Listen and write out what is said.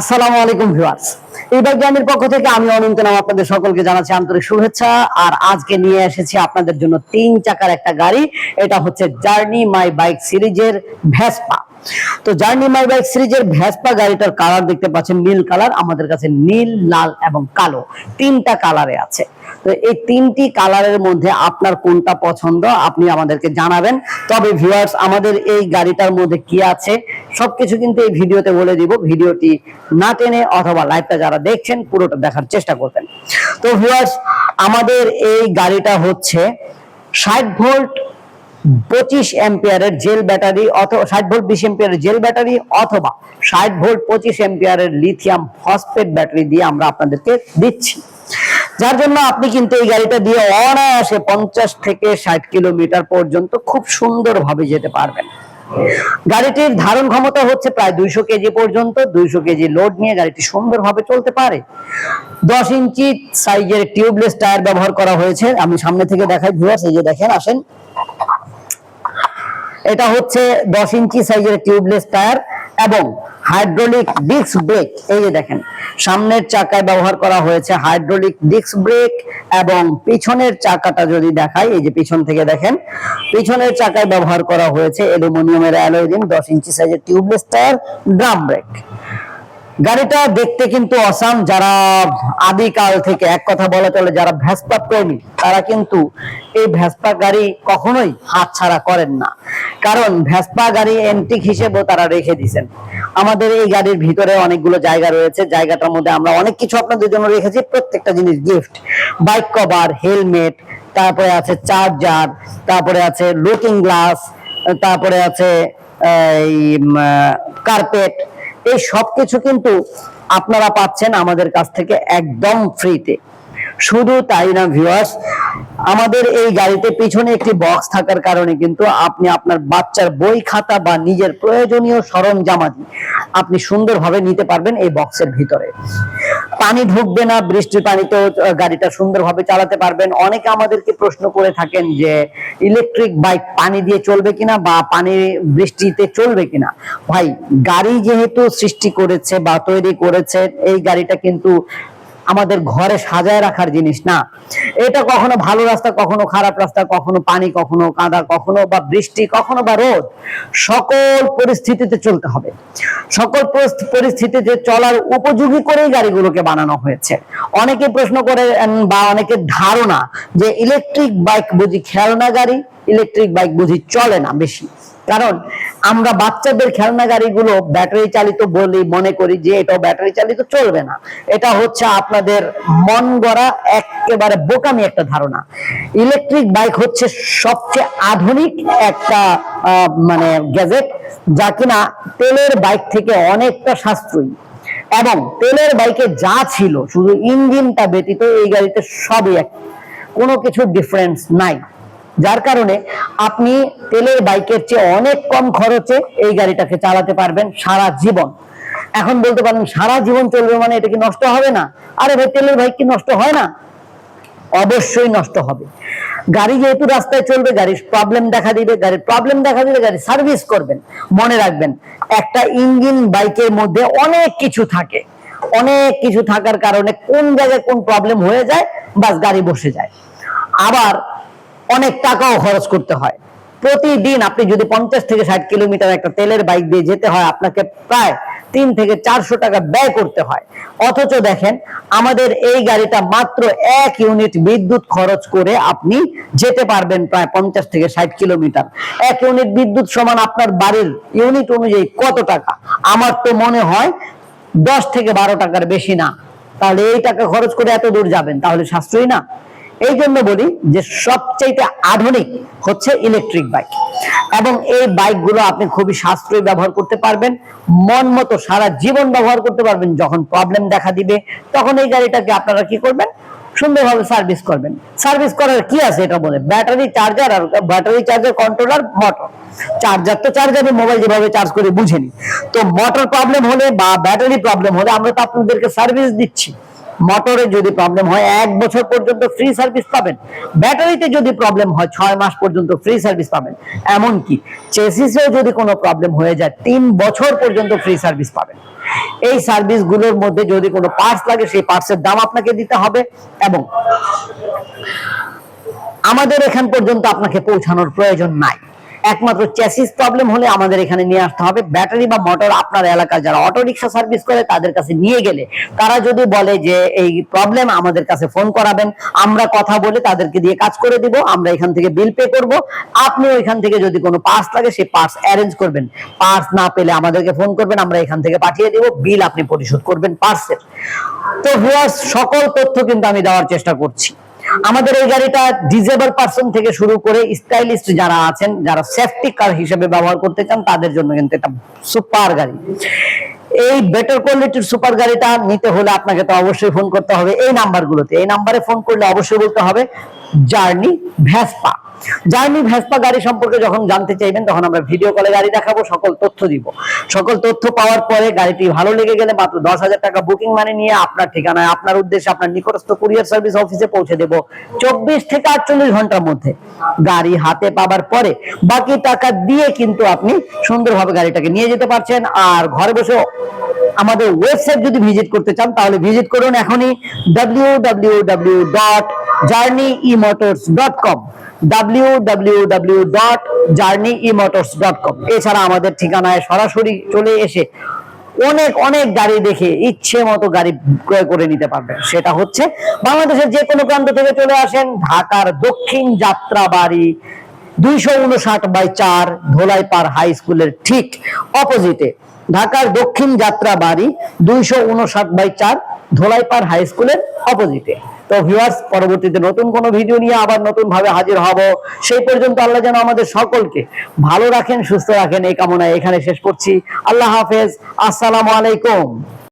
আসসালামু আলাইকুম ভিউয়ার্স। এই জ্ঞানের পক্ষ থেকে আমি অনন্ত নাম আপনাদের সকলকে জানাচ্ছি আন্তরিক শুভেচ্ছা। আর আজকে নিয়ে এসেছি আপনাদের জন্য তিন চাকার একটা গাড়ি। এটা হচ্ছে জার্নি মাই বাইক সিরিজের ভেসপা তো জার্নি মাই বাইক সিরিজের ভেসপা গাড়িটার কালার দেখতে পাচ্ছেন, নীল কালার আমাদের কাছে নীল, লাল এবং কালো তিনটা কালারে আছে। তো এই তিনটি কালারের মধ্যে আপনার কোনটা পছন্দ আপনি আমাদেরকে জানাবেন। তবে ভিউয়ার্স আমাদের এই গাড়িটার মধ্যে কি আছে সবকিছু কিন্তু এই ভিডিওতে বলে দিব। ভিডিওটি না টেনে অথবা লাইভটা যারা দেখছেন, পুরোটা দেখার চেষ্টা করবেন। তো ভিউয়ার্স আমাদের এই গাড়িটা হচ্ছে ষাট ভোল্ট পঁচিশ এম্পিয়ারের জেল ব্যাটারি অথবা ষাট ভোল্ট বিশ এম্পিয়ারের জেল ব্যাটারি অথবা ষাট ভোল্ট পঁচিশ এম্পিয়ারের লিথিয়াম ফসফেট ব্যাটারি দিয়ে আমরা আপনাদেরকে দিচ্ছি। যার জন্য আপনি কিন্তু এই গাড়িটা দিয়ে অনায়াসে পঞ্চাশ থেকে ষাট কিলোমিটার পর্যন্ত খুব সুন্দরভাবে যেতে পারবেন। গাড়িটির ধারণ ক্ষমতা হচ্ছে প্রায় দুইশো কেজি পর্যন্ত, দুইশো কেজি লোড নিয়ে গাড়িটি সুন্দরভাবে চলতে পারে। দশ ইঞ্চি সাইজের টিউবলেস টায়ার ব্যবহার করা হয়েছে। আমি সামনে থেকে দেখাই ভিউয়ার্স এই যে দেখেন, আসেন। এটা হচ্ছে দশ ইঞ্চি সাইজের টিউবলেস টায়ার এবং হাইড্রোলিক ডিস্ক ব্রেক। এই যে দেখেন, সামনের চাকায় ব্যবহার করা হয়েছে হাইড্রোলিক ডিস্ক ব্রেক এবং পিছনের চাকাটা যদি দেখাই, এই যে পিছন থেকে দেখেন, পিছনের চাকায় ব্যবহার করা হয়েছে অ্যালুমিনিয়ামের অ্যালোয় দশ ইঞ্চি সাইজের টিউবলেস টায়ার ড্রাম ব্রেক। গাড়িটা দেখতে কিন্তু অসাম, যারা আদিকাল থেকে এক কথা বলা চলে, যারা ভ্যাসপা প্রেমী, তারা কিন্তু এই ভ্যাসপা গাড়ি কখনোই হাতছাড়া করেন না। কারণ ভ্যাসপা গাড়ি এন্টিক হিসেবেও তারা রেখে দিয়েছেন। আমাদের এই গাড়ির ভিতরে অনেকগুলো জায়গা রয়েছে। জায়গাটার মধ্যে আমরা অনেক কিছু আপনাদের জন্য রেখেছি। প্রত্যেকটা জিনিস গিফট বাইক কভার হেলমেট তারপরে আছে চার্জার তারপরে আছে লুকিং গ্লাস তারপরে আছে, এই কার্পেট এই সবকিছু কিন্তু আপনারা পাচ্ছেন আমাদের কাছ থেকে একদম ফ্রিতে শুধু তাই না ভিউয়ার্স আমাদের এই গাড়িতে পিছনে একটি বক্স থাকার কারণে কিন্তু আপনি আপনার বাচ্চার বই খাতা বা নিজের প্রয়োজনীয় সরঞ্জামাদি আপনি সুন্দরভাবে নিতে পারবেন এই বক্সের ভিতরে। পানি ঢুকবে না বৃষ্টির পানিতেও গাড়িটা সুন্দরভাবে চালাতে পারবেন। অনেকে আমাদেরকে প্রশ্ন করে থাকেন যে ইলেকট্রিক বাইক পানি দিয়ে চলবে কিনা বা পানি বৃষ্টিতে চলবে কিনা? ভাই, গাড়ি যেহেতু সৃষ্টি করেছে বা তৈরি করেছে, এই গাড়িটা কিন্তু আমাদের ঘরে সাজায় রাখার জিনিস না। এটা কখনো ভালো রাস্তা, কখনো খারাপ রাস্তা, কখনো পানি, কখনো কাদা, কখনো বা বৃষ্টি, কখনো বা রোদ, সকল পরিস্থিতিতে চলতে হবে। সকল পরিস্থিতিতে চলার উপযোগী করেই গাড়িগুলোকে বানানো হয়েছে। অনেকে প্রশ্ন করে বা অনেকের ধারণা যে ইলেকট্রিক বাইক বুঝি খেলনা গাড়ি ইলেকট্রিক বাইক বুঝি চলে না বেশি। কারণ আমরা বাচ্চাদের খেলনা গাড়িগুলো ব্যাটারি চালিত বলি মনে করি যে এটা ব্যাটারি চালিত চলবে না। এটা হচ্ছে আপনাদের মন গড়া একেবারে বোকামি একটা ধারণা। ইলেকট্রিক বাইক হচ্ছে সবচেয়ে আধুনিক একটা মানে গ্যাজেট যা কিনা তেলের বাইক থেকে অনেকটা সাশ্রয়ী। এবং তেলের বাইকে যা ছিল, শুধু ইঞ্জিনটা ব্যতীত এই গাড়িতে সবই এক কোনো কিছু ডিফারেন্স নাই। যার কারণে আপনি তেলের বাইকের চেয়ে অনেক কম খরচে এই গাড়িটাকে চালাতে পারবেন সারা জীবন। এখন বলতে পারেন সারা জীবন চলবে মানে এটা কি নষ্ট হবে না? আরে ভাই, তেলের বাইক কি নষ্ট হয় না? অবশ্যই নষ্ট হবে। গাড়ি যেহেতু রাস্তায় চলবে, গাড়ির প্রবলেম দেখা দিবে, গাড়ির প্রবলেম দেখা দিলে গাড়ি সার্ভিস করবেন। মনে রাখবেন, একটা ইঞ্জিন বাইকের মধ্যে অনেক কিছু থাকে। অনেক কিছু থাকার কারণে কোন জায়গায় কোন প্রবলেম হয়ে যায়, বাস গাড়ি বসে যায়। আবার অনেক টাকাও খরচ করতে হয়। প্রতিদিন আপনি যদি পঞ্চাশ থেকে ষাট কিলোমিটার একটা তেলের বাইক দিয়ে যেতে হয়, আপনাকে প্রায় তিন থেকে চারশো টাকা ব্যয় করতে হয়। অথচ দেখেন, আমাদের এই গাড়িটা মাত্র এক ইউনিট বিদ্যুৎ খরচ করে আপনি যেতে পারবেন প্রায় পঞ্চাশ থেকে ষাট কিলোমিটার। এক ইউনিট বিদ্যুৎ সমান আপনার বাড়ির ইউনিট অনুযায়ী কত টাকা? আমার তো মনে হয় দশ থেকে বারো টাকার বেশি না। তাহলে এই টাকা খরচ করে এত দূর যাবেন, তাহলে সাশ্রয়ী না? এই জন্য বলি যে সবচাইতে আধুনিক হচ্ছে ইলেকট্রিক বাইক এবং এই বাইকগুলো আপনি খুবই সাশ্রয়ী ব্যবহার করতে পারবেন, মন মতো সারা জীবন ব্যবহার করতে পারবেন, যখন প্রবলেম দেখা দিবে, তখন এই গাড়িটাকে আপনারা কি করবেন? সুন্দরভাবে সার্ভিস করবেন। সার্ভিস করার কি আছে এটা বলে? ব্যাটারি চার্জার আর battery charger controller motor charger তো চার্জারে মোবাইল যেভাবে চার্জ করে বুঝেনি। তো মোটর প্রবলেম হলে বা ব্যাটারি প্রবলেম হলে আমরা তো আপনাদেরকে সার্ভিস দিচ্ছি। মোটরে যদি প্রবলেম হয়, এক বছর পর্যন্ত ফ্রি সার্ভিস পাবেন। ব্যাটারিতে যদি প্রবলেম হয়, ছয় মাস পর্যন্ত ফ্রি সার্ভিস পাবেন। এমনকি চেসিসেও যদি কোনো প্রবলেম হয়ে যায়, তিন বছর পর্যন্ত ফ্রি সার্ভিস পাবেন। এই সার্ভিসগুলোর মধ্যে যদি কোনো পার্টস লাগে, সেই পার্টসের দাম আপনাকে দিতে হবে এবং আমাদের এখান পর্যন্ত আপনাকে পৌঁছানোর প্রয়োজন নাই। একমাত্র চ্যাসিস প্রবলেম হলে আমাদের এখানে নিয়ে আসতে হবে। ব্যাটারি বা মোটর আপনার এলাকার যারা অটো রিক্সা সার্ভিস করে, তাদের কাছে নিয়ে গেলে তারা যদি বলে যে, এই প্রবলেম আমাদের কাছে ফোন করাবেন, আমরা কথা বলে তাদেরকে দিয়ে কাজ করে দিব, আমরা এখান থেকে বিল পে করব। আপনি ওইখান থেকে যদি কোনো পার্টস লাগে, সেই পার্টস অ্যারেঞ্জ করবেন। পার্টস না পেলে আমাদেরকে ফোন করবেন, আমরা এখান থেকে পাঠিয়ে দিব বিল আপনি পরিশোধ করবেন পার্সের তো সকল তথ্য কিন্তু আমি দেওয়ার চেষ্টা করছি। আমাদের এই গাড়িটা ডিজেবল পার্সন থেকে শুরু করে স্টাইলিস্ট যারা আছেন, যারা সেফটি কার হিসেবে ব্যবহার করতে চান, তাদের জন্য কিন্তু এটা সুপার গাড়ি। এই বেটার কোয়ালিটির সুপার গাড়িটা নিতে হলে আপনাকে তো অবশ্যই ফোন করতে হবে। এই নাম্বারগুলোতে এই নাম্বারে ফোন করলে অবশ্যই বলতে হবে জার্নি ভ্যাসপা জার্নি ভ্যাসপা গাড়ি সম্পর্কে যখন জানতে চাইবেন, তখন আমরা ভিডিও কলে গাড়ি দেখাবো, সকল তথ্য দিব। সকল তথ্য পাওয়ার পরে গাড়িটি ভালো লেগে গেলে মাত্র দশ হাজার টাকা বুকিং মানে নিয়ে আপনার ঠিকানায়, আপনার উদ্দেশ্যে আপনার নিকটস্থ কুরিয়ার সার্ভিস অফিসে পৌঁছে দেব চব্বিশ থেকে আটচল্লিশ ঘণ্টার মধ্যে। গাড়ি হাতে পাবার পরে বাকি টাকা দিয়ে কিন্তু আপনি সুন্দরভাবে গাড়িটাকে নিয়ে যেতে পারছেন। আর ঘরে বসে আমাদের ওয়েবসাইট যদি ভিজিট করতে চান, তাহলে ভিজিট করুন এখনই W W W dot journey dot com W dot journey dot com এছাড়া আমাদের ঠিকানায় সরাসরি চলে এসে অনেক অনেক গাড়ি দেখে ইচ্ছে মতো গাড়ি ক্রয় করে নিতে পারবেন। সেটা হচ্ছে বাংলাদেশের যে কোনো প্রান্ত থেকে চলে আসেন ঢাকার দক্ষিণ যাত্রাবাড়ি, দুইশো উনষাট বাই চার ধোলাইপাড় হাই স্কুলের ঠিক অপোজিটে। ঢাকার দক্ষিণ যাত্রা বাড়ি দুইশো উনষাট বাই চার ধোলাইপাড় হাই স্কুলের অপোজিটে তো ভিউয়ার্স পরবর্তীতে নতুন কোনো ভিডিও নিয়ে আবার নতুন ভাবে হাজির হব। সেই পর্যন্ত আল্লাহ যেন আমাদের সকলকে ভালো রাখেন, সুস্থ রাখেন। এই কামনায় এখানে শেষ করছি। আল্লাহ হাফেজ। আসসালামু আলাইকুম।